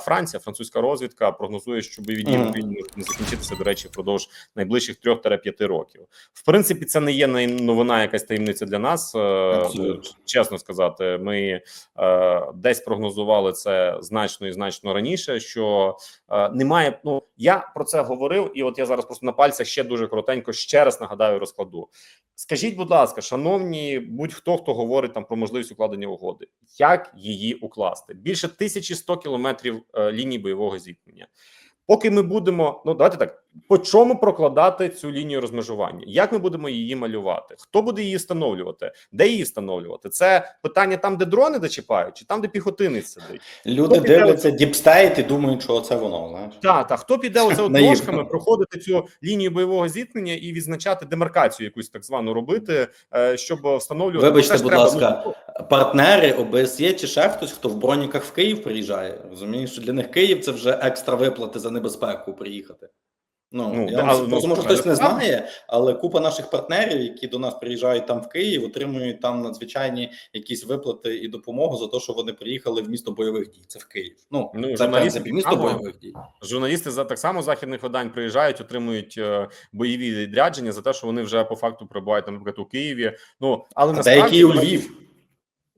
Франція, французька розвідка прогнозує, що бойові дії в. Україні можуть не закінчитися, до речі, впродовж найближчих 3-5 років. В принципі, це не є новина, якась таємниця для нас. е, Абсолютно. Чесно сказати, ми е, десь прогнозували це значно і значно раніше. Що е, немає. Ну я про це говорив, і от я зараз просто на пальцях ще дуже коротенько ще раз нагадаю розкладу. Скажіть, будь ласка, шановні, будь-хто хто говорить там про можливість укладення угоди, як її укласти? Більше 1100 кілометрів лінії бойового зіткнення. Поки ми будемо, ну давайте так по чому прокладати цю лінію розмежування? Як ми будемо її малювати? Хто буде її встановлювати? Де її встановлювати? Це питання там, де дрони зачіпають, чи там, де піхотинець сидить? Люди Хто дивляться діпстейт і думають, що це воно. Знаєш, Та та хто піде оце от Наївно. проходити цю лінію бойового зіткнення і відзначати демаркацію, якусь так звану робити, е, щоб встановлювати Вибачте, будь ласка, партнери ОБСЄ чи ще хтось, хто в броніках в Київ приїжджає. Розумієш, що для них Київ це вже екстра виплати за небезпеку приїхати. Ну, Ну, я але, просто ну, може хтось не знає, але купа наших партнерів, які до нас приїжджають там в Київ, отримують там надзвичайні якісь виплати і допомогу за те, що вони приїхали в місто бойових дій. Це в Київ. Ну, Ну, це в принципі місто само. бойових дій. журналісти за так само західних видань приїжджають, отримують е, бойові відрядження за те, що вони вже по факту перебувають наприклад, у Києві. Ну але А насправді деякі у Львів.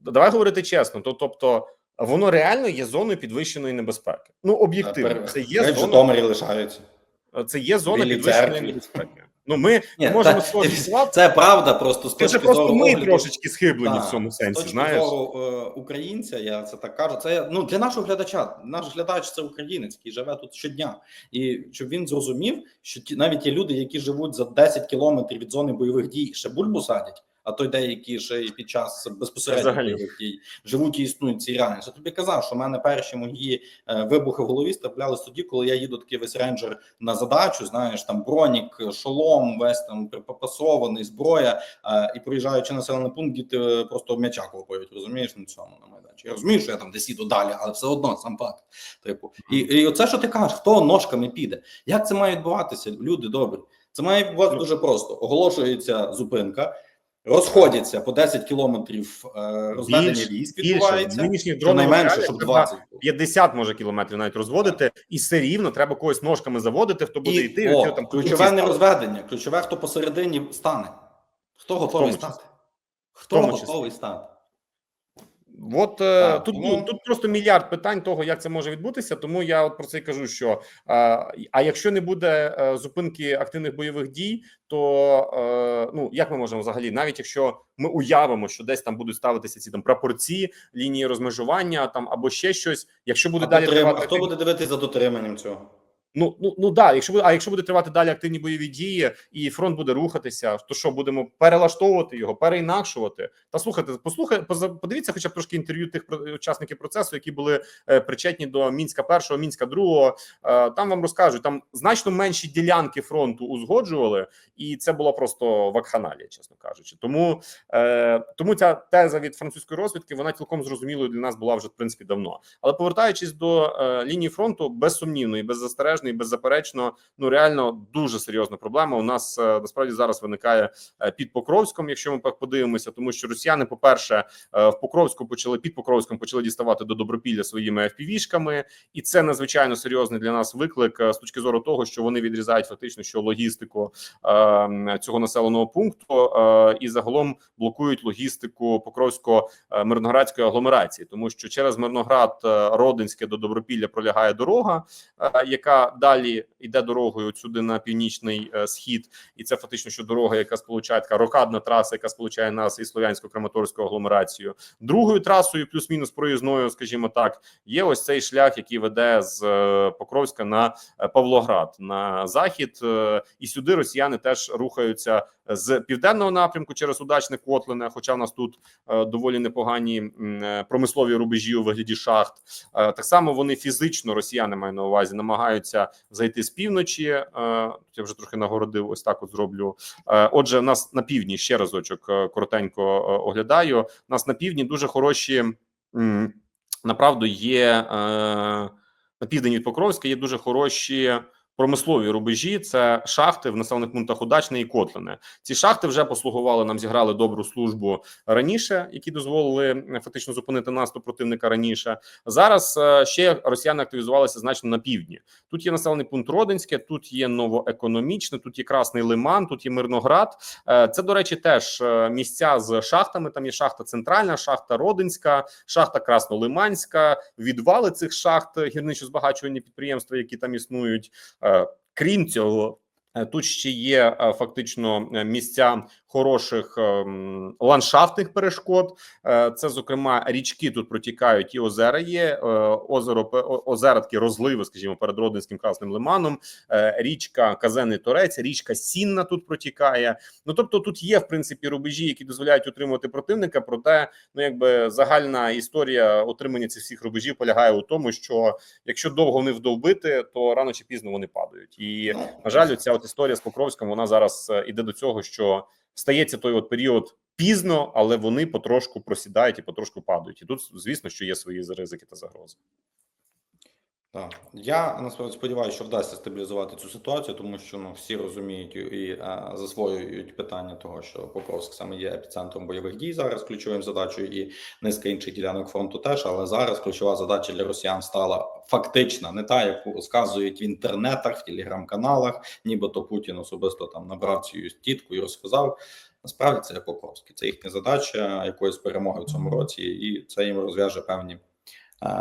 Давай говорити чесно. То тобто. Воно реально є зоною підвищеної небезпеки. Ну об'єктивно, це є Хай в Житомирі лишаються. це є зона Білій підвищеної церкві. небезпеки. Ну ми Ні, можемо та- спростувати. Це правда, просто з Це точки просто зору ми огляду- трошечки схиблені Так, в цьому з сенсі. точки Знаєш, зору е, українця, я це так кажу. Це ну для нашого глядача. Наш глядач це українець, який живе тут щодня, і щоб він зрозумів, що ті навіть є люди, які живуть за 10 кілометрів від зони бойових дій, ще бульбу садять. А то й деякі ще і під час безпосередньо живуть і існують ці реальності. Я тобі казав, що в мене перші мої е, вибухи в голові траплялись тоді, коли я їду такий весь рейнджер на задачу. Знаєш, там бронік, шолом, весь там припасований, зброя. Е, і проїжджаючи населений пункт, діти е, просто м'яча копають, розумієш на цьому на майданчику. Я розумію, що я там десь іду далі, але все одно сам факт. Типу, і, і оце, що ти кажеш, хто ножками піде? Як це має відбуватися? Люди добрі. Це має відбуватися дуже просто. Оголошується зупинка. Розходяться по 10 кілометрів е, розведення військ відбувається. нинішніх Щонайменше, щоб треба 20 50 може кілометрів навіть розводити, і все рівно треба когось ножками заводити, хто буде І, йти. о, там ключове не розведення, ключове, хто посередині стане. Хто готовий стати? Хто готовий стати? От е, Так, тут ну- ну, тут просто мільярд питань того, як це може відбутися. Тому я от про це й кажу. Що е, а якщо не буде е, зупинки активних бойових дій, то е, ну як ми можемо взагалі, навіть якщо ми уявимо, що десь там будуть ставитися ці там прапорці, лінії розмежування там або ще щось, якщо буде А, далі дотрим- тривати а хто буде дивитися за дотриманням цього? Ну ну ну да, якщо буде, а якщо буде тривати далі активні бойові дії, і фронт буде рухатися, то що будемо перелаштовувати його, переінакшувати? Та слухайте, послухай, подивіться, хоча б трошки інтерв'ю тих учасників процесу, які були е, причетні до мінська першого, мінська другого. Е, там вам розкажуть, там значно менші ділянки фронту узгоджували, і це було просто вакханалія, чесно кажучи. Тому е, тому ця теза від французької розвідки вона цілком зрозумілою для нас була вже в принципі давно. Але повертаючись до лінії фронту, безсумнівно і беззастережно, і беззаперечно, ну реально дуже серйозна проблема. У нас е, насправді зараз виникає е, під Покровськом, якщо ми подивимося, тому що росіяни, по перше, е, в Покровську почали під Покровськом почали діставати до добропілля своїми FPV-шками, і це надзвичайно серйозний для нас виклик з точки зору того, що вони відрізають фактично що логістику е, цього населеного пункту і загалом блокують логістику Покровсько-Мирноградської агломерації, тому що через Мирноград Родинське до Добропілля пролягає дорога, яка далі йде дорогою сюди на північний е, схід, і це фактично що дорога, яка сполучає така рокадна траса, яка сполучає нас із слов'янсько-краматорською агломерацією. Другою трасою, плюс-мінус проїзною, скажімо так, є ось цей шлях, який веде з е, Покровська на е, Павлоград на захід, і сюди росіяни теж рухаються з південного напрямку через удачне Котлине. Хоча в нас тут е, доволі непогані е, промислові рубежі у вигляді шахт. Е, Так само вони фізично росіяни маю на увазі намагаються зайти з півночі. Я вже трохи нагородив. Ось так от зроблю. Отже, в нас на півдні ще разочок коротенько оглядаю. У нас на півдні дуже хороші направду є на південь від Покровська. Є дуже хороші промислові рубежі це шахти в населених пунктах Удачне і Котлине. Ці шахти вже послугували нам, зіграли добру службу раніше, які дозволили е, фактично зупинити наступ противника раніше. Зараз е, ще росіяни активізувалися значно на півдні. Тут є населений пункт Родинське, тут є новоекономічне, тут є Красний Лиман, тут є Мирноград. Е, Це, до речі, теж місця з шахтами. Там є шахта Центральна, шахта Родинська, шахта Краснолиманська, відвали цих шахт гірничо-збагачувальні підприємства, які там існують. Е, Крім цього, тут ще є е, фактично е, місця хороших ландшафтних перешкод. Е, Це, зокрема, річки тут протікають і озера є. е, Озеро озера такі розливи, скажімо, перед Родинським Красним Лиманом. е, Річка Казенний Торець, річка Сінна тут протікає. Ну тобто, тут є в принципі рубежі, які дозволяють утримувати противника. Проте, ну якби загальна історія отримання цих всіх рубежів полягає у тому, що якщо довго не вдовбити, то рано чи пізно вони падають. І на жаль, ця от історія з Покровським вона зараз е, іде до цього, що стається той от період пізно, але вони потрошку просідають і потрошку падають. І тут, звісно, що є свої ризики та загрози. Так. Я насправді сподіваюся, що вдасться стабілізувати цю ситуацію, тому що ну всі розуміють і, а, засвоюють питання того, що Покровськ саме є епіцентром бойових дій зараз ключовим задачею, і низка інших ділянок фронту теж. Але зараз ключова задача для росіян стала фактична, не та, яку розказують в інтернетах, в телеграм-каналах, нібито Путін особисто там набрав цю тітку і розказав. Насправді це Покровський. Це їхня задача якоїсь перемоги в цьому році, і це їм розв'яже певні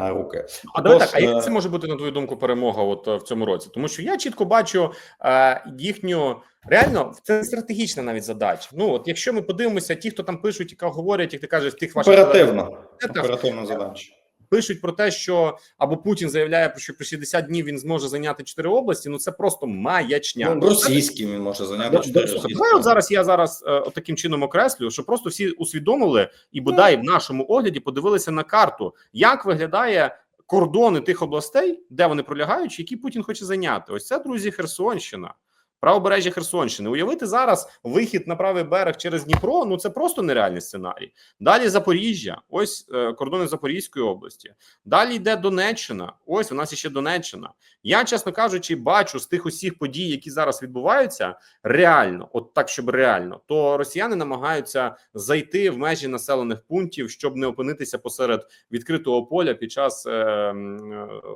руки. А давай так, а як е, це може бути на твою думку перемога? От е, в цьому році? Тому що я чітко бачу е, їхню реально це стратегічна навіть задача. Ну от якщо ми подивимося, ті, хто там пишуть, які говорять, як ти кажеш, тих ваших Оперативна, оперативна задача. Пишуть про те, що або Путін заявляє, про що при 60 днів він зможе зайняти чотири області. Ну це просто маячня. Ну, російським він може зайняти Да, чотири да, слухай, російські. давай от зараз я зараз е, от таким чином окреслюю, що просто всі усвідомили і бодай в нашому огляді подивилися на карту, як виглядає кордони тих областей, де вони пролягають, які Путін хоче зайняти. Ось це друзі, Херсонщина. Правобережжя Херсонщини. Уявити зараз вихід на правий берег через Дніпро. Ну це просто нереальний сценарій. Далі Запоріжжя, ось е, кордони Запорізької області. Далі йде Донеччина. Ось у нас іще Донеччина. Я, чесно кажучи, бачу з тих усіх подій, які зараз відбуваються, реально, от так, щоб реально, то росіяни намагаються зайти в межі населених пунктів, щоб не опинитися посеред відкритого поля під час е, е,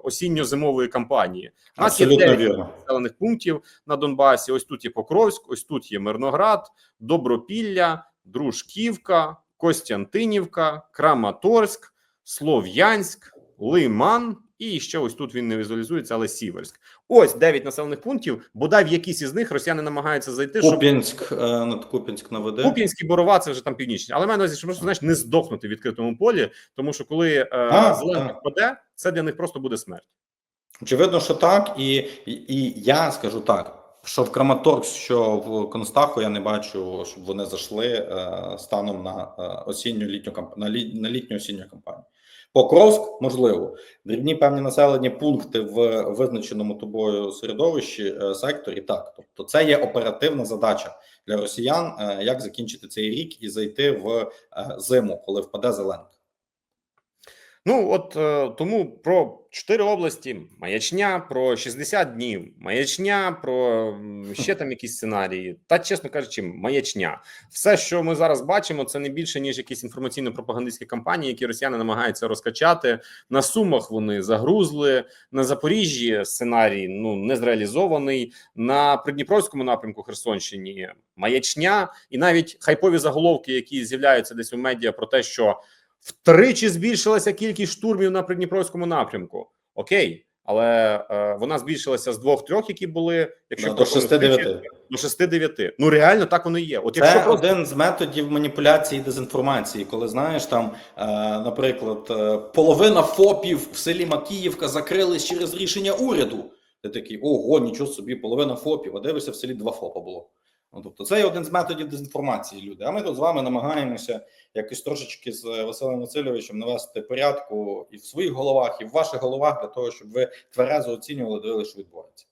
осінньо-зимової кампанії. У нас є Абсолютно 9 населених пунктів на Донбасі. Ось тут є Покровськ, ось тут є Мирноград, Добропілля, Дружківка, Костянтинівка, Краматорськ, Слов'янськ, Лиман. І ще ось тут він не візуалізується, але Сіверськ. Ось 9 населених пунктів. Бодай в якісь із них росіяни намагаються зайти, щоб Куп'янськ, е, над Куп'янськ наведе. Куп'янський Борова це вже там північні. Але мене увазі, що просто знаєш не здохнути в відкритому полі, тому що коли е, зелений впаде, це для них просто буде смерть. Очевидно, що так, і, і, і я скажу так. Що в Краматорськ, що в Констаху я не бачу, щоб вони зайшли е, станом на е, осінню літню на, лі... на літню осінню кампанію. Покровськ можливо, дрібні певні населені пункти в визначеному тобою середовищі е, секторі. Так, тобто це є оперативна задача для росіян, як закінчити цей рік і зайти в зиму, коли впаде зеленка. Ну от е, тому про чотири області маячня, про 60 днів, маячня, про ще там якісь сценарії. Та чесно кажучи, маячня. Все, що ми зараз бачимо, це не більше ніж якісь інформаційно-пропагандистські кампанії, які росіяни намагаються розкачати. На сумах вони загрузли. На Запоріжжі сценарій ну не зреалізований. На Придніпровському напрямку Херсонщині маячня, і навіть хайпові заголовки, які з'являються десь у медіа про те, що втричі збільшилася кількість штурмів на Придніпровському напрямку. Окей, але е, вона збільшилася з двох-трьох, які були, якщо до хто 6-9. до 6-9. Ну реально так воно і є. От якщо Це просто один з методів маніпуляції і дезінформації, коли знаєш там, е, наприклад, е, половина ФОПів в селі Макіївка закрились через рішення уряду. Ти такий, ого, нічого собі, половина ФОПів, а дивишся, в селі два ФОПа було. Ну, тобто, це є один з методів дезінформації, люди. А ми тут з вами намагаємося якось трошечки з Василем Васильовичем навести порядку і в своїх головах, і в ваших головах для того, щоб ви тверезо оцінювали, дивилися, що відбувається.